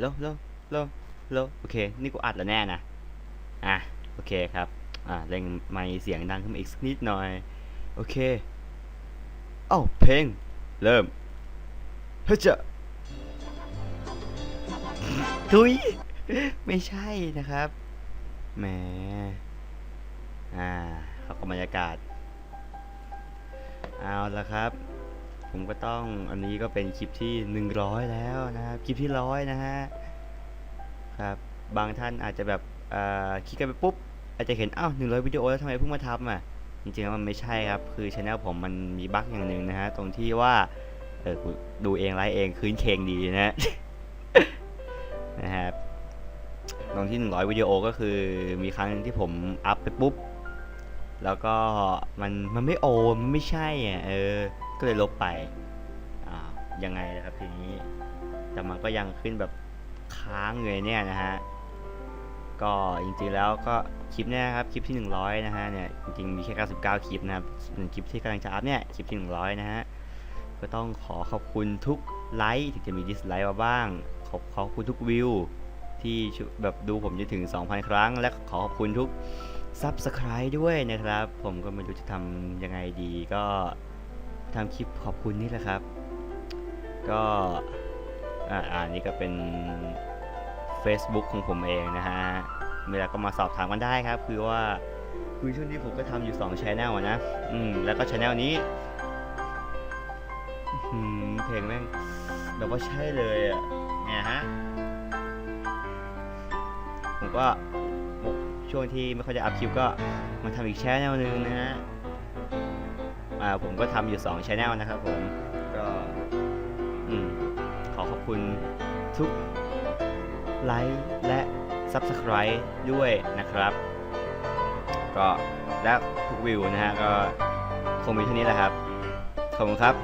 แล้วแล้วแล้วแล้วโอเค นี่กูอัดแล้วแน่นะ อะ โอเคครับ อ่าเร่งไมค์เสียงดังขึ้นมาอีกสักนิดหน่อย โอเค เอ้า เพลง เริ่ม เฮ้ยจะทุย ไม่ใช่นะครับ แหม อ่า เขาก็บรรยากาศ เอาละครับ ผมก็ต้องอันนี้ก็เป็นคลิปที่ 100 แล้วนะครับ คลิปที่ร้อยนะฮะครับบางท่านอาจจะแบบคลิกกันไปปุ๊บ อาจจะเห็นอ้าว100วิดีโอแล้วทำไมเพิ่งมาทำอะจริงๆแล้วมันไม่ใช่ครับ คือช anel ผมมันมีบั๊กอย่างหนึ่งนะฮะ ตรงที่ว่าเออดูเองไลฟ์เองคืนเคงดีนะนะครับตรงที่ 100 วิดีโอก็คือมีครั้งที่ผมอัพไปปุ๊บ แล้วก็มันมันไม่โอมันไม่ใช่อะเออ ก็เลยลบไปอ่ายังไงนะครับทีนี้ แต่มันก็ยังขึ้นแบบค้างเลยเนี่ยนะฮะก็จริงๆแล้วก็คลิปเนี่ยครับคลิปที่ 100 นะฮะเนี่ยจริงๆมีแค่ 99 คลิปนะครับส่วนคลิปที่กำลังจะอัพเนี่ยคลิปที่ 100 นะฮะก็ต้องขอขอบคุณทุกไลค์ถึงจะมีดิสไลค์มาบ้าง ขอบขอบคุณทุกวิว ที่แบบดูผมจนถึง 2,000 ครั้ง และขอขอบคุณทุก Subscribe ด้วยนะครับ ผมก็ไม่รู้จะทำยังไงดีก็ทำคลิปขอบคุณนี่แหละครับ ก็อ่าอ่านี่ก็เป็น Facebook ของผมเองนะฮะเวลาก็มาสอบถามกันได้ครับ คือว่าคือช่วงนี้ผมก็ทำอยู่2 Channel อะนะ อืม แล้วก็ Channel นี้เพลงแม่งแบบว่าใช่เลยอะเนี่ยฮะ ผมก็ช่วงที่ไม่ค่อยจะอัพคลิปก็มาทำอีกแชนแนลหนึ่งนะฮะอ่าผมก็ทำอยู่2ชแนลนะครับผมก็อืมขอขอบคุณทุกไลค์และ Subscribe ด้วยนะครับ ก็และทุกวิวนะฮะก็คงมีเท่านี้แหละครับ ขอบคุณครับ